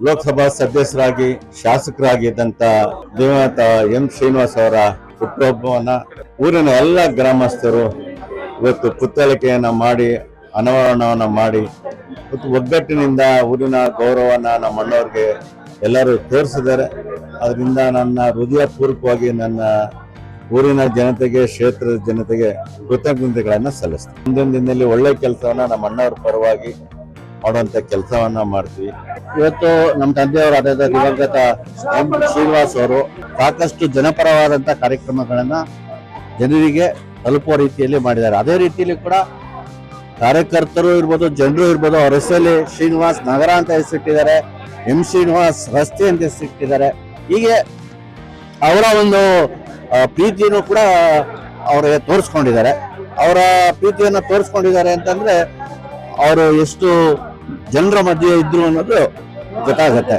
ಲೋಕಸಭಾ ಸದಸ್ಯರಾಗಿ ಶಾಸಕರಾಗಿದ್ದಂತ ದಿವಂಗತ ಎಂ ಶ್ರೀನಿವಾಸ್ ಅವರ ಹುಟ್ಟುಹಬ್ಬವನ್ನ ಊರಿನ ಎಲ್ಲ ಗ್ರಾಮಸ್ಥರು ಇವತ್ತು ಪುತ್ತಳಿಕೆಯನ್ನ ಮಾಡಿ, ಅನಾವರಣವನ್ನ ಮಾಡಿ ಮತ್ತು ಒಗ್ಗಟ್ಟಿನಿಂದ ಊರಿನ ಗೌರವನ ನಮ್ಮ ಅಣ್ಣವ್ರಿಗೆ ಎಲ್ಲರೂ ತೋರಿಸಿದ್ದಾರೆ. ಅದರಿಂದ ನನ್ನ ಹೃದಯಪೂರ್ವಕವಾಗಿ ನನ್ನ ಊರಿನ ಜನತೆಗೆ, ಕ್ಷೇತ್ರದ ಜನತೆಗೆ ಕೃತಜ್ಞತೆಗಳನ್ನ ಸಲ್ಲಿಸ್ತೇನೆ. ಮುಂದಿನ ದಿನದಲ್ಲಿ ಒಳ್ಳೆ ಕೆಲಸವನ್ನ ನಮ್ಮ ಅಣ್ಣವ್ರ ಪರವಾಗಿ ಮಾಡುವಂತ ಕೆಲಸವನ್ನ ಮಾಡ್ತೀವಿ. ಇವತ್ತು ನಮ್ಮ ತಂದೆಯವರು ಆದ ದಿವಂಗತ ಎಂ ಶ್ರೀನಿವಾಸ್ ಅವರು ಸಾಕಷ್ಟು ಜನಪರವಾದಂತ ಕಾರ್ಯಕ್ರಮಗಳನ್ನ ಜನರಿಗೆ ತಲುಪುವ ರೀತಿಯಲ್ಲಿ ಮಾಡಿದ್ದಾರೆ. ಅದೇ ರೀತಿಯಲ್ಲಿ ಕೂಡ ಕಾರ್ಯಕರ್ತರು ಇರ್ಬೋದು, ಜನರು ಇರ್ಬೋದು, ಅವ್ರ ಹೆಸರಲ್ಲಿ ಶ್ರೀನಿವಾಸ್ ನಗರ ಅಂತ ಹೆಸರಿಟ್ಟಿದ್ದಾರೆ, ಎಂ ಶ್ರೀನಿವಾಸ್ ರಸ್ತೆ ಅಂತ ಹೆಸರಿಟ್ಟಿದ್ದಾರೆ. ಹೀಗೆ ಅವರ ಒಂದು ಪ್ರೀತಿಯನ್ನು ಕೂಡ ಅವರಿಗೆ ತೋರಿಸ್ಕೊಂಡಿದ್ದಾರೆ. ಅವರ ಪ್ರೀತಿಯನ್ನು ತೋರಿಸ್ಕೊಂಡಿದ್ದಾರೆ ಅಂತಂದ್ರೆ, ಅವರು ಎಷ್ಟು ಜನರ ಮಧ್ಯೆ ಇದ್ರು ಅನ್ನೋದು ಗೊತ್ತಾಗತ್ತೆ.